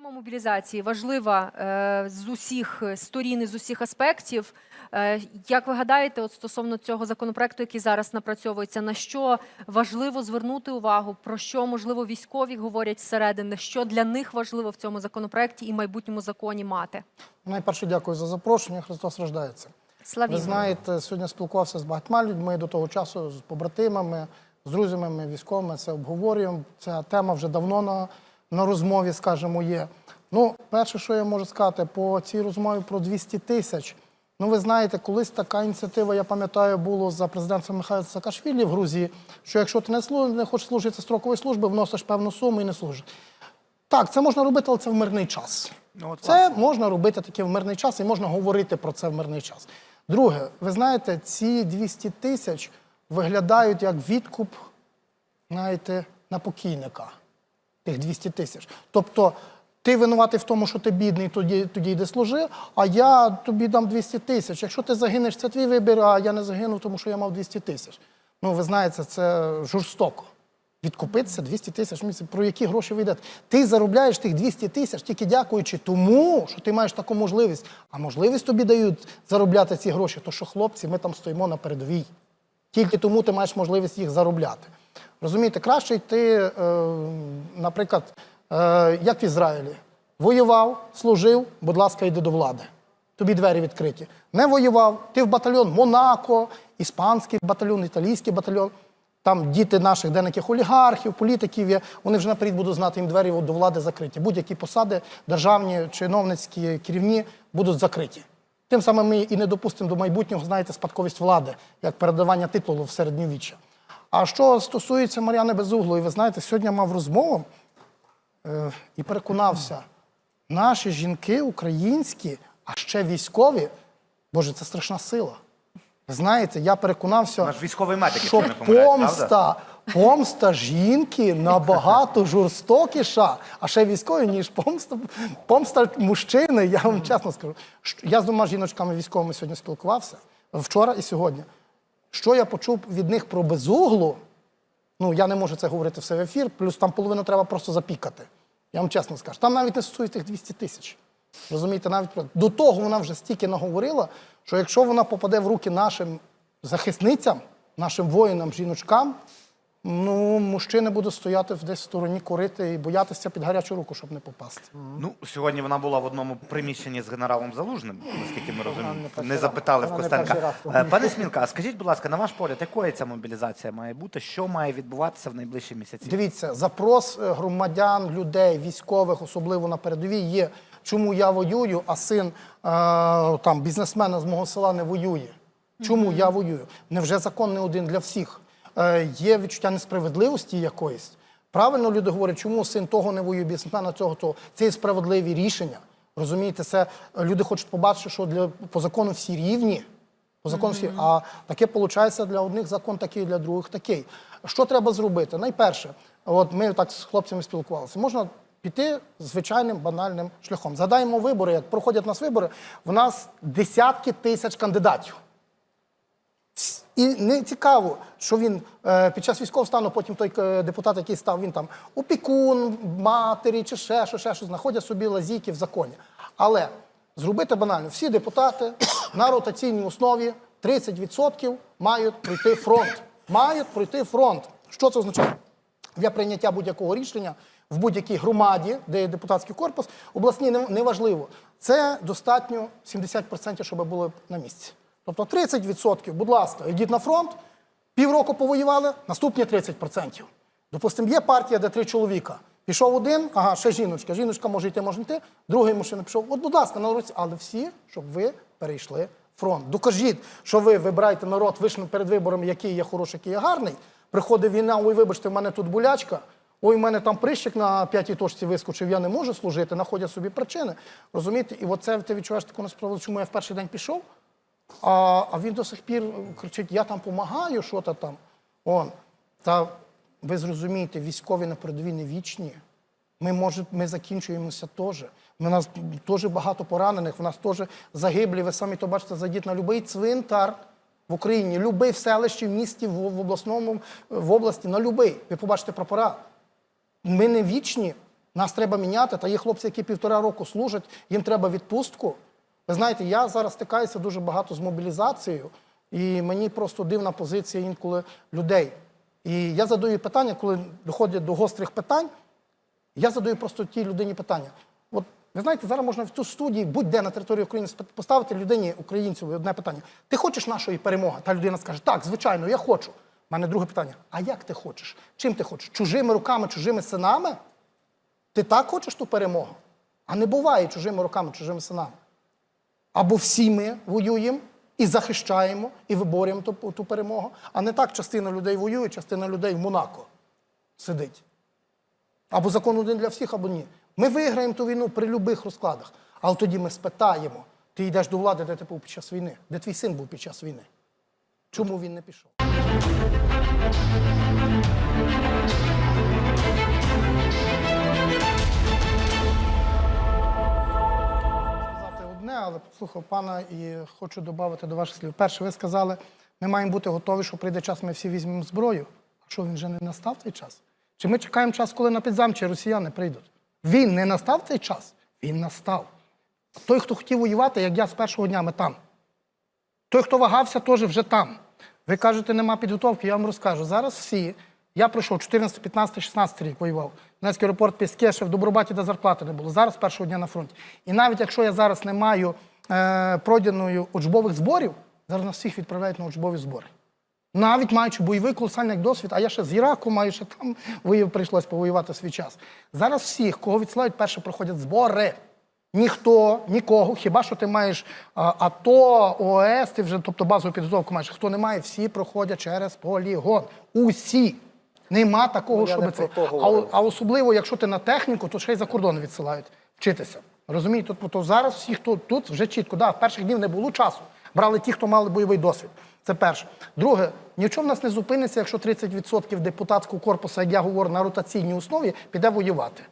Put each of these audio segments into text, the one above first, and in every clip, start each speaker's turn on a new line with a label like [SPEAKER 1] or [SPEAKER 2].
[SPEAKER 1] Тема мобілізації важлива е, з усіх сторін і з усіх аспектів. Е, як ви гадаєте, от стосовно цього законопроекту, який зараз напрацьовується, на що важливо звернути увагу, про що можливо військові говорять зсередини, що для них важливо в цьому законопроекті і майбутньому законі мати?
[SPEAKER 2] Найперше дякую за запрошення. Христос рождається.
[SPEAKER 1] Славі
[SPEAKER 2] Ви знаєте, сьогодні спілкувався з багатьма людьми до того часу, з побратимами, з друзями, військовими. Це обговорюємо. Ця тема вже давно на, на розмові, скажімо, є. Ну, перше, що я можу сказати, по цій розмові про 200 тисяч. Ну, ви знаєте, колись така ініціатива, я пам'ятаю, було за президентом Михайла Саакашвілі в Грузії, що якщо ти не, слу- не хочеш служити строкової служби, вносиш певну суму і не служиш. Так, це можна робити, але це в мирний час.
[SPEAKER 3] Ну, от,
[SPEAKER 2] Це можна робити таке в мирний час і можна говорити про це в мирний час. Друге, ви знаєте, ці 200 тисяч виглядають як відкуп, знаєте, на покійника. Тих 200 тисяч. Тобто, ти винуватий в тому, що ти бідний, тоді, тоді йди служи, а я тобі дам 200 тисяч. Якщо ти загинеш, це твій вибір, а я не загину, тому що я мав 200 тисяч. Ну, ви знаєте, це жорстоко. Відкупитися 200 тисяч місяців. Про які гроші ви йдете? Ти заробляєш тих 200 тисяч тільки дякуючи тому, що ти маєш таку можливість. А можливість тобі дають заробляти ці гроші, то що хлопці, ми там стоїмо на передовій. Тільки тому ти маєш можливість їх заробляти. Розумієте, краще йти, е, наприклад, е, як в Ізраїлі. Воював, служив, будь ласка, йди до влади. Тобі двері відкриті. Не воював, ти в батальйон Монако, іспанський батальйон, італійський батальйон. Там діти наших деяких олігархів, політиків є, вони вже наперед будуть знати, їм двері до влади закриті. Будь-які посади, державні, чиновницькі, керівні, будуть закриті. Тим самим ми і не допустимо до майбутнього, знаєте, спадковість влади, як передавання титулу в середньовіччя. А що стосується Мар'яни Безуглої, ви знаєте, сьогодні я мав розмову е, і переконався, наші жінки українські, а ще військові, Боже, це страшна сила. Ви знаєте, я переконався,
[SPEAKER 3] Наш військовий медик,
[SPEAKER 2] що
[SPEAKER 3] якщо не помиляюсь,
[SPEAKER 2] помста,
[SPEAKER 3] правда?
[SPEAKER 2] Помста жінки набагато жорстокіша, а ще військові, ніж помста, помста мужчини. Я вам чесно скажу. Я з двома жіночками військовими сьогодні спілкувався вчора і сьогодні. Що я почув від них про безуглу, ну я не можу це говорити все в ефір, плюс там половину треба просто запікати. Я вам чесно скажу. Там навіть не стосується тих 200 тисяч. Розумієте, навіть до того вона вже стільки наговорила, що якщо вона попаде в руки нашим захисницям, нашим воїнам, жіночкам, ну мужчини будуть стояти десь в стороні курити і боятися під гарячу руку, щоб не попасти.
[SPEAKER 3] Ну, сьогодні вона була в одному приміщенні з генералом Залужним, наскільки ми розуміємо.
[SPEAKER 2] не перший
[SPEAKER 3] Не
[SPEAKER 2] раз.
[SPEAKER 3] запитали в
[SPEAKER 2] Вона не перший
[SPEAKER 3] Костенка.
[SPEAKER 2] раз.
[SPEAKER 3] Е, Пане Смілка, а скажіть, будь ласка, на ваш погляд, якою ця мобілізація має бути? Що має відбуватися в найближчі місяці?
[SPEAKER 2] Дивіться, запрос е, громадян, людей, військових, особливо на передовій, є. Чому я воюю, а син е, там бізнесмена з мого села не воює? Чому я воюю? Невже закон не один для всіх? Е, є відчуття несправедливості якоїсь. Правильно люди говорять, чому син того не воює, бізнесмена цього того. Це є справедливі рішення. Розумієте, це е, люди хочуть побачити, що для по закону всі рівні. По закону всі. А таке виходить для одних закон такий, для других такий. Що треба зробити? Найперше, от ми так з хлопцями спілкувалися. Можна піти звичайним банальним шляхом. Згадаємо вибори, як проходять у нас вибори, в нас десятки тисяч кандидатів. І не цікаво, що він е, під час військового стану, потім той е, депутат, який став, він там опікун, матері чи ще що, ще що, знаходять собі лазійки в законі. Але зробити банально, всі депутати на ротаційній основі 30% мають пройти фронт. Мають пройти фронт. Що це означає? Для прийняття будь-якого рішення в будь-якій громаді, де є депутатський корпус, обласній не- неважливо. Це достатньо 70%, щоб були на місці. Тобто 30%, будь ласка, йдіть на фронт, півроку повоювали, наступні 30%. Допустимо, є партія, де три чоловіка. Пішов один, ага, ще жіночка. Жіночка може йти, може йти. Другий мужчина пішов. От, будь ласка, на руці, але всі, щоб ви перейшли фронт. Докажіть, що ви вибираєте народ, вийшли перед виборами, який є хороший, який є гарний. Приходить війна, ой, вибачте, в мене тут болячка. Ой, в мене там прищик на п'ятій точці вискочив, я не можу служити, знаходять собі причини. Розумієте? І оце ти відчуваєш таку несправедливість, чому я в перший день пішов, а, а він до сих пір кричить: Я там допомагаю, що то там. Он. Та ви зрозумієте, військові на передовій не вічні. Ми, може, ми закінчуємося теж. У нас теж багато поранених, у нас теж загиблі. Ви самі то бачите, зайдіть на будь-який цвинтар в Україні, любий в селищі, в місті, в, в обласному, в області, на любий. Ви побачите прапора. Ми не вічні. Нас треба міняти. Та є хлопці, які півтора року служать, їм треба відпустку. Ви знаєте, я зараз стикаюся дуже багато з мобілізацією, і мені просто дивна позиція інколи людей. І я задаю питання, коли доходять до гострих питань, я задаю просто тій людині питання. От ви знаєте, зараз можна в цю студії будь-де на території України поставити людині українцю одне питання. Ти хочеш нашої перемоги? Та людина скаже, так, звичайно, я хочу. У мене друге питання: а як ти хочеш? Чим ти хочеш? Чужими руками, чужими синами? Ти так хочеш ту перемогу? А не буває чужими руками, чужими синами. Або всі ми воюємо і захищаємо, і виборюємо ту, ту перемогу, а не так частина людей воює, частина людей в Монако сидить. Або закон один для всіх, або ні. Ми виграємо ту війну при будь-яких розкладах. Але тоді ми спитаємо: ти йдеш до влади, де ти був під час війни? Де твій син був під час війни? Чому він не пішов? Одне, але послухав пана і хочу додати до ваших слів. Перше, ви сказали, ми маємо бути готові, що прийде час, ми всі візьмемо зброю. А що він вже не настав цей час? Чи ми чекаємо час, коли на підзамчі росіяни прийдуть? Він не настав цей час? Він настав. Той, хто хотів воювати, як я з першого дня, ми там. Той, хто вагався, теж вже там. Ви кажете, нема підготовки, я вам розкажу. Зараз всі. Я пройшов 14, 15, 16 рік воював. Донецький аеропорт Піски, ще в Добробаті, де зарплати не було. Зараз першого дня на фронті. І навіть якщо я зараз не маю е, пройденої учбових зборів, зараз нас всіх відправляють на учбові збори. Навіть маючи бойовий колосальний досвід, а я ще з Іраку маю, ще там воював, прийшлось повоювати свій час. Зараз всіх, кого відсилають, перше проходять збори. Ніхто, нікого, хіба що ти маєш а, АТО, ОС, ти вже тобто базову підготовку маєш. Хто не має, всі проходять через полігон. Усі. Нема такого,
[SPEAKER 3] Ну,
[SPEAKER 2] щоб
[SPEAKER 3] не
[SPEAKER 2] це. А, а особливо, якщо ти на техніку, то ще й за кордон відсилають вчитися. Розумієте? Тобто то зараз всі, хто тут, вже чітко, да, перших днів не було часу. Брали ті, хто мали бойовий досвід. Це перше. Друге, нічого в нас не зупиниться, якщо 30% депутатського корпусу, як я говорю, на ротаційній основі піде воювати.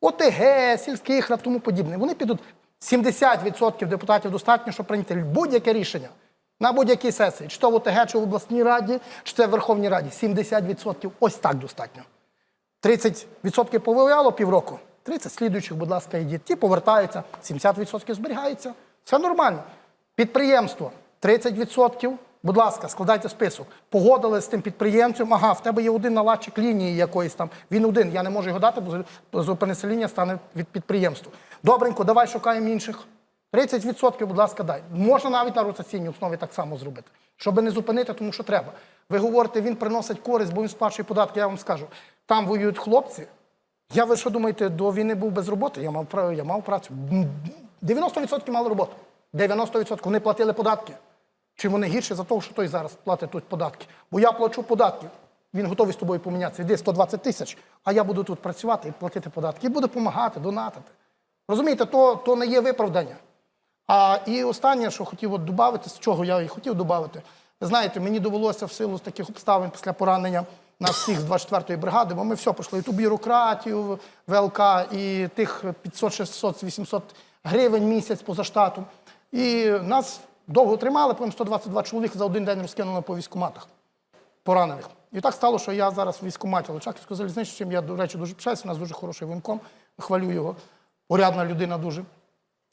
[SPEAKER 2] ОТГ, сільських рад, тому подібне. Вони підуть 70% депутатів достатньо, щоб прийняти будь-яке рішення на будь-якій сесії, чи то в ОТГ, чи в обласній раді, чи це в Верховній Раді. 70% ось так достатньо. 30% повоювало півроку. 30 слідуючих, будь ласка, йдіть. Ті повертаються, 70% зберігаються. Все нормально. Підприємство 30%. Будь ласка, складайте список. Погодили з тим підприємцем. Ага, в тебе є один наладчик лінії якоїсь там. Він один. Я не можу його дати, бо зупиниться лінія, стане від підприємства. Добренько, давай шукаємо інших. 30%, будь ласка, дай. Можна навіть на ротаційній основі так само зробити, щоб не зупинити, тому що треба. Ви говорите, він приносить користь, бо він сплачує податки. Я вам скажу, там воюють хлопці. Я ви що думаєте, до війни був без роботи? Я мав я мав працю. 90% мали роботу. 90% вони платили податки. Чи вони гірше за того, що той зараз платить тут податки? Бо я плачу податки. Він готовий з тобою помінятися. Йди 120 тисяч, а я буду тут працювати і платити податки. І буду допомагати, донатити. Розумієте, то, то не є виправдання. А і останнє, що хотів от додати, з чого я і хотів додати. Знаєте, мені довелося в силу з таких обставин після поранення нас всіх з 24-ї бригади, бо ми все пройшли і ту бюрократію, ВЛК, і тих 500, 600, 800 гривень місяць поза штатом. І нас довго тримали, потім 122 чоловіка за один день розкинули по військкоматах поранених. І так стало, що я зараз в військкоматі Личаківської залізничі, чим я, до речі, дуже пишаюся. У нас дуже хороший воєнком, хвалю його. Порядна людина дуже.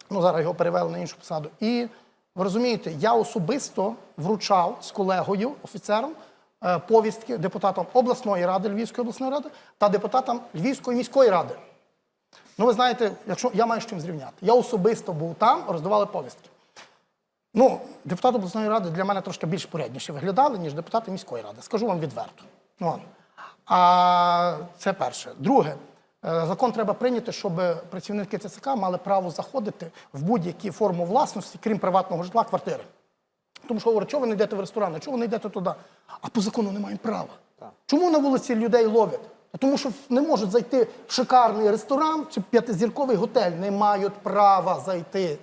[SPEAKER 2] Ну, зараз його перевели на іншу посаду. І ви розумієте, я особисто вручав з колегою, офіцером, е, повістки депутатам обласної ради, Львівської обласної ради та депутатам Львівської міської ради. Ну, ви знаєте, якщо я маю з чим зрівняти. Я особисто був там, роздавали повістки. Ну, депутати обласної ради для мене трошки більш порядніше виглядали, ніж депутати міської ради. Скажу вам відверто. Ну, а це перше. Друге, закон треба прийняти, щоб працівники ЦЦК мали право заходити в будь-які форму власності, крім приватного житла, квартири. Тому що говорять, чого ви не йдете в ресторан, чого ви не йдете туди? А по закону не маємо права. Чому на вулиці людей ловлять? А Тому що не можуть зайти в шикарний ресторан чи п'ятизірковий готель. Не мають права зайти.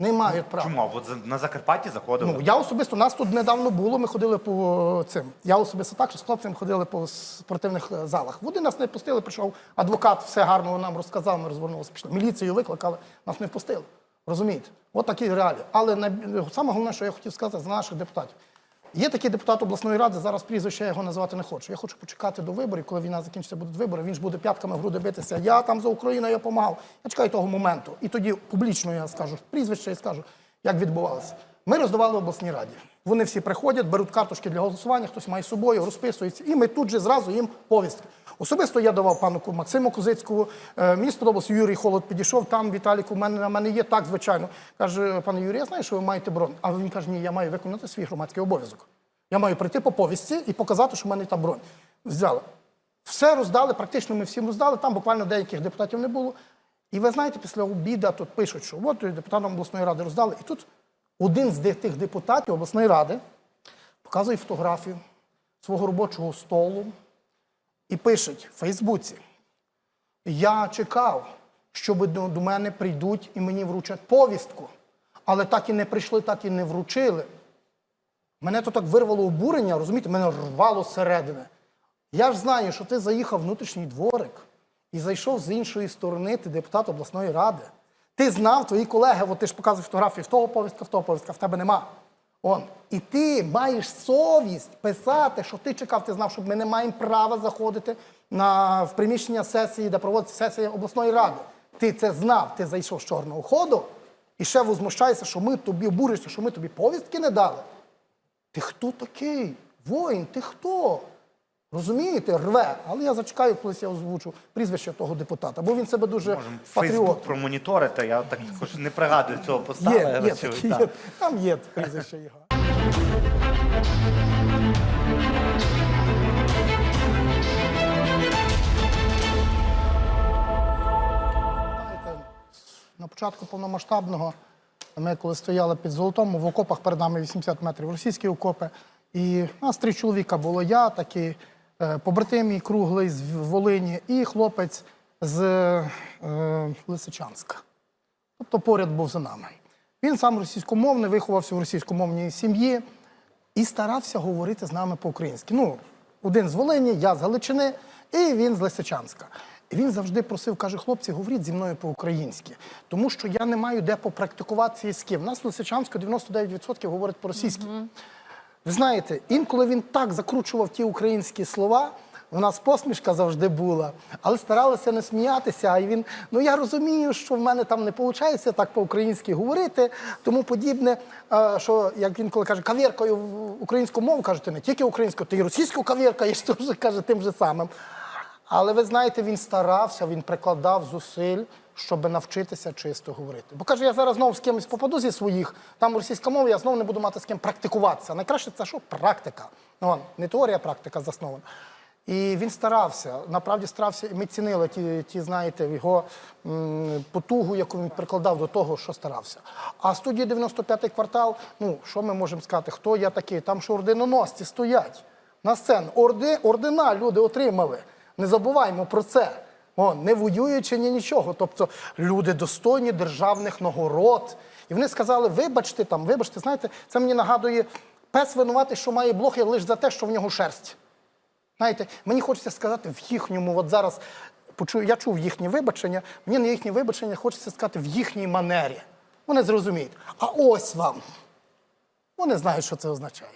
[SPEAKER 2] Не мають права.
[SPEAKER 3] Чому? От за- на Закарпатті заходили.
[SPEAKER 2] Ну, я особисто, нас тут недавно було, ми ходили по цим. Я особисто так, що з хлопцями ходили по спортивних е, залах. Води нас не пустили, прийшов адвокат, все гарно нам розказав, ми розвернулися, пішли. Міліцію викликали, нас не впустили. Розумієте? От такі реалії. Але най... саме головне, що я хотів сказати за наших депутатів. Є такий депутат обласної ради, зараз прізвище я його назвати не хочу. Я хочу почекати до виборів, коли війна закінчиться, будуть вибори. Він ж буде п'ятками в груди битися. Я там за Україну, я допомагав. Я чекаю того моменту. І тоді публічно я скажу прізвище і скажу, як відбувалося. Ми роздавали обласній раді. Вони всі приходять, беруть карточки для голосування, хтось має з собою, розписується, і ми тут же зразу їм повістки. Особисто я давав пану Максиму Кузицькому. Е, Мені сподобався Юрій Холод підійшов. Там Віталік у мене на мене є так, звичайно. Каже, пане Юрій, я знаю, що ви маєте бронь. А він каже, ні, я маю виконати свій громадський обов'язок. Я маю прийти по повістці і показати, що в мене там бронь. Взяли. Все роздали, практично ми всім роздали. Там буквально деяких депутатів не було. І ви знаєте, після обіду тут пишуть, що от депутатам обласної ради роздали. І тут один з тих депутатів обласної ради показує фотографію свого робочого столу і пишуть в Фейсбуці: Я чекав, що до, мене прийдуть і мені вручать повістку, але так і не прийшли, так і не вручили. Мене то так вирвало обурення, розумієте, мене рвало зсередини. Я ж знаю, що ти заїхав внутрішній дворик і зайшов з іншої сторони, ти депутат обласної ради. Ти знав, твої колеги, от ти ж показуєш фотографії в того повістка, в того повістка, в тебе нема. Он. І ти маєш совість писати, що ти чекав, ти знав, що ми не маємо права заходити на, в приміщення сесії, де проводиться сесія обласної ради. Ти це знав, ти зайшов з чорного ходу і ще возмущаєшся, що ми тобі обуришся, що ми тобі повістки не дали. Ти хто такий? Воїн, ти хто? Розумієте, рве. Але я зачекаю, колись я озвучу прізвище того депутата, бо він себе дуже
[SPEAKER 3] Можемо Фейсбук промоніторити. Я так хоч не пригадую цього поста.
[SPEAKER 2] Є, є, такі,
[SPEAKER 3] так.
[SPEAKER 2] є, там є прізвище його. На початку повномасштабного ми коли стояли під золотом, в окопах перед нами 80 метрів російські окопи. І нас три чоловіка було я, такий е, побратим круглий з Волині, і хлопець з е, Лисичанська. Тобто поряд був за нами. Він сам російськомовний, виховався в російськомовній сім'ї і старався говорити з нами по-українськи. Ну, один з Волині, я з Галичини, і він з Лисичанська. І він завжди просив, каже, хлопці, говоріть зі мною по-українськи, тому що я не маю де попрактикувати цей скіл. У нас в Лисичанську 99% говорять по-російськи. Ви знаєте, інколи він так закручував ті українські слова. У нас посмішка завжди була, але старалися не сміятися. А він, ну я розумію, що в мене там не виходить так по-українськи говорити, тому подібне. Що як він коли каже, кавіркою українську мову, каже, ти не тільки українську, ти і російську кавіркаєш, теж каже тим же самим. Але ви знаєте, він старався, він прикладав зусиль, щоб навчитися чисто говорити. Бо каже, я зараз знову з кимось попаду зі своїх, там російська мова, я знову не буду мати з ким практикуватися. Найкраще це що? Практика. Ну, не теорія, а практика заснована. І він старався, направді старався, і ми цінили ті, ті знаєте, його м, потугу, яку він прикладав до того, що старався. А студія 95-й квартал, ну що ми можемо сказати, хто я такий? Там що орденоносці стоять на сцену. Орди, ордена люди отримали. Не забуваймо про це. О, не воюючи ні нічого. Тобто люди достойні державних нагород. І вони сказали: вибачте там, вибачте, знаєте, це мені нагадує пес винуватий, що має блохи лише за те, що в нього шерсть. Знаєте, мені хочеться сказати в їхньому, от зараз почую, я чув їхні вибачення, мені на їхні вибачення хочеться сказати в їхній манері. Вони зрозуміють. А ось вам. Вони знають, що це означає.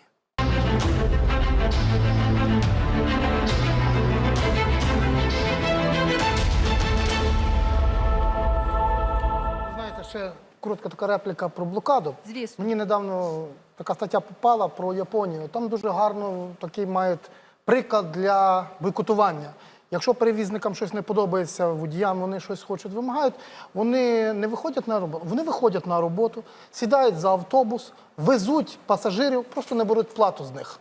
[SPEAKER 2] Ще коротка така репліка про блокаду.
[SPEAKER 1] Звісно.
[SPEAKER 2] Мені недавно така стаття попала про Японію. Там дуже гарно такий мають приклад для бойкотування. Якщо перевізникам щось не подобається, водіям вони щось хочуть, вимагають, вони не виходять на роботу. Вони виходять на роботу, сідають за автобус, везуть пасажирів, просто не беруть плату з них.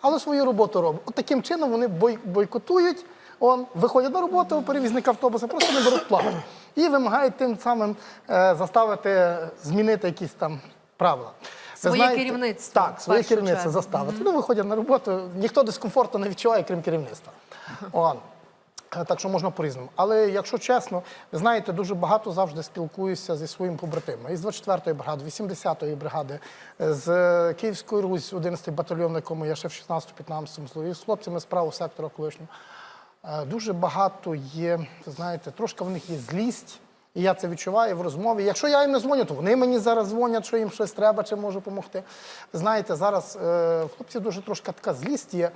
[SPEAKER 2] Але свою роботу роблять. От таким чином вони бой- бойкотують, он, виходять на роботу, перевізник автобуса, просто не беруть плату. І вимагають тим самим е, заставити змінити якісь там правила. Ви
[SPEAKER 1] Своє керівництво,
[SPEAKER 2] Так, своє керівництво
[SPEAKER 1] чергу.
[SPEAKER 2] заставити. Вони виходять на роботу, ніхто дискомфорту не відчуває, крім керівництва. Он. Е, Так що можна по-різному. Але якщо чесно, ви знаєте, дуже багато завжди спілкуюся зі своїм побратимом. Із 24-ї бригади, 80-ї бригади, е, з Київської Русь, 11-й батальйон, якому я ще в 16-15 служив, з хлопцями з правого сектора колишнього. Е, Дуже багато є, знаєте, трошки в них є злість І я це відчуваю в розмові. Якщо я їм не дзвоню, то вони мені зараз дзвонять, що їм щось треба, чи можу допомогти. Знаєте, зараз е, в хлопців дуже трошки така злість є.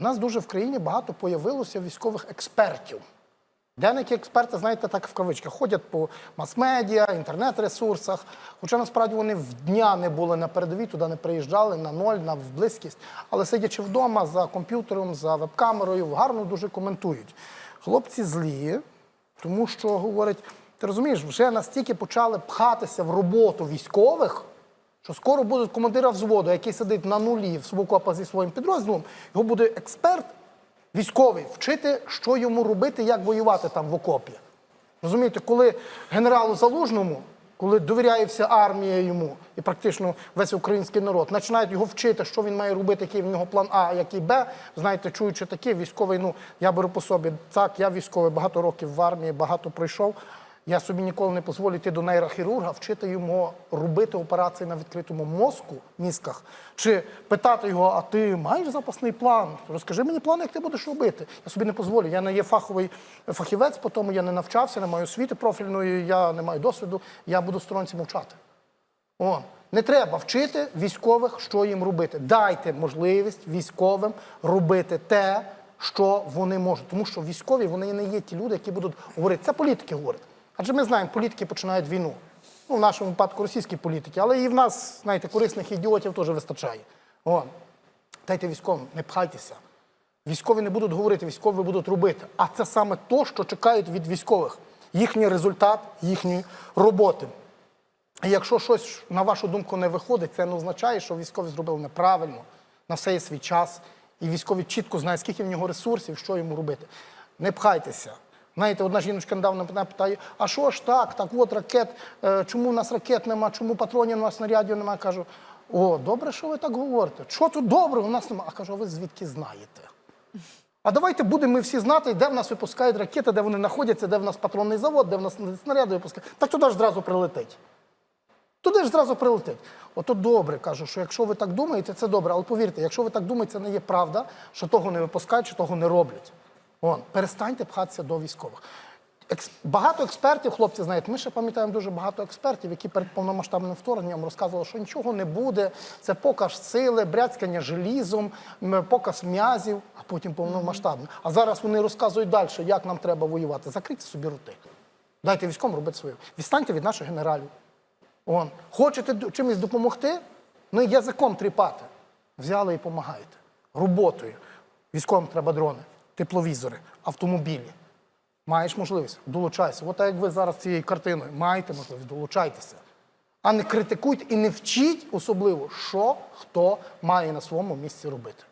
[SPEAKER 2] У нас дуже в країні багато появилося військових експертів. Деякі експерти, знаєте, так в кавичках, ходять по мас-медіа, інтернет-ресурсах. Хоча насправді вони в дня не були на передовій, туди не приїжджали на ноль, на близькість. Але сидячи вдома за комп'ютером, за веб-камерою, гарно дуже коментують. Хлопці злі, тому що говорять, ти розумієш, вже настільки почали пхатися в роботу військових. Що скоро буде командира взводу, який сидить на нулі в окопах зі своїм підрозділом, його буде експерт військовий вчити, що йому робити, як воювати там в окопі. Розумієте, коли генералу Залужному, коли довіряється армія йому і практично весь український народ, починають його вчити, що він має робити, який в нього план А, який Б. Знаєте, чуючи таке, військовий, ну я беру по собі. Так, я військовий, багато років в армії, багато пройшов. Я собі ніколи не дозволю йти до нейрохірурга, вчити йому робити операції на відкритому мозку, мізках, чи питати його, а ти маєш запасний план? Розкажи мені план, як ти будеш робити. Я собі не дозволю. Я не є фаховий фахівець, по тому я не навчався, не маю освіти профільної, я не маю досвіду, я буду сторонці мовчати. О, не треба вчити військових, що їм робити. Дайте можливість військовим робити те, що вони можуть. Тому що військові вони не є ті люди, які будуть говорити. Це політики говорять. Адже ми знаємо, політики починають війну. Ну, в нашому випадку російські політики, але і в нас, знаєте, корисних ідіотів теж вистачає. О, дайте військовим, не пхайтеся. Військові не будуть говорити, військові будуть робити. А це саме то, що чекають від військових. Їхній результат, їхньої роботи. І якщо щось, на вашу думку, не виходить, це не означає, що військові зробили неправильно, на все є свій час, і військові чітко знають, скільки в нього ресурсів, що йому робити. Не пхайтеся. Знаєте, одна жіночка недавно мене питає, а що ж так, так от ракет, е, чому в нас ракет нема, чому патронів нема, снарядів нема? Кажу, о, добре, що ви так говорите. Що тут доброго у нас нема? А кажу, а ви звідки знаєте? А давайте будемо ми всі знати, де в нас випускають ракети, де вони знаходяться, де в нас патронний завод, де в нас снаряди випускають. Так туди ж зразу прилетить. Туди ж зразу прилетить. Ото добре кажу, що якщо ви так думаєте, це добре. Але повірте, якщо ви так думаєте, це не є правда, що того не випускають, що того не роблять. Вон, перестаньте пхатися до військових. Екс... Багато експертів, хлопці, знають, ми ще пам'ятаємо дуже багато експертів, які перед повномасштабним вторгненням розказували, що нічого не буде, це показ сили, бряцькання желізом, показ м'язів, а потім повномасштабно. А зараз вони розказують далі, як нам треба воювати. Закрийте собі роти. Дайте військовим робити своє. Відстаньте від наших генералів. Он. Хочете чимось допомогти? Ну, язиком тріпати. Взяли і допомагаєте. Роботою. Військовим треба дрони, тепловізори, автомобілі. Маєш можливість, долучайся. От як ви зараз цією картиною маєте можливість, долучайтеся. А не критикуйте і не вчіть особливо, що хто має на своєму місці робити.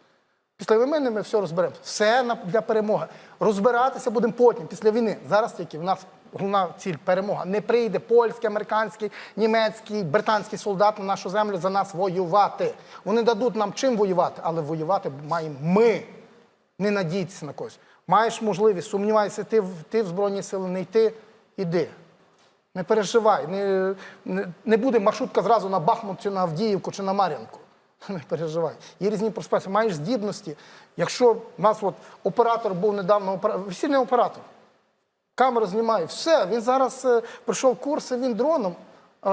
[SPEAKER 2] Після війни ми все розберемо. Все для перемоги. Розбиратися будемо потім, після війни. Зараз тільки в нас головна ціль перемога. Не прийде польський, американський, німецький, британський солдат на нашу землю за нас воювати. Вони дадуть нам чим воювати, але воювати маємо ми. Не надійтеся на когось. Маєш можливість, сумнівайся, ти в, ти в Збройні сили не йти, іди. Не переживай, не, не, не буде маршрутка зразу на Бахмут, чи на Авдіївку, чи на Мар'янку. Не переживай. Є різні перспективи. Маєш здібності. Якщо в нас от оператор був недавно опера- весільний оператор, камера знімає, все, він зараз е, пройшов курси, він дроном е,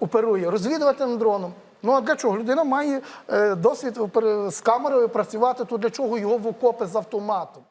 [SPEAKER 2] оперує, розвідувальним дроном. Ну а для чого? Людина має е, досвід е, з камерою працювати, то для чого його в окопи з автоматом?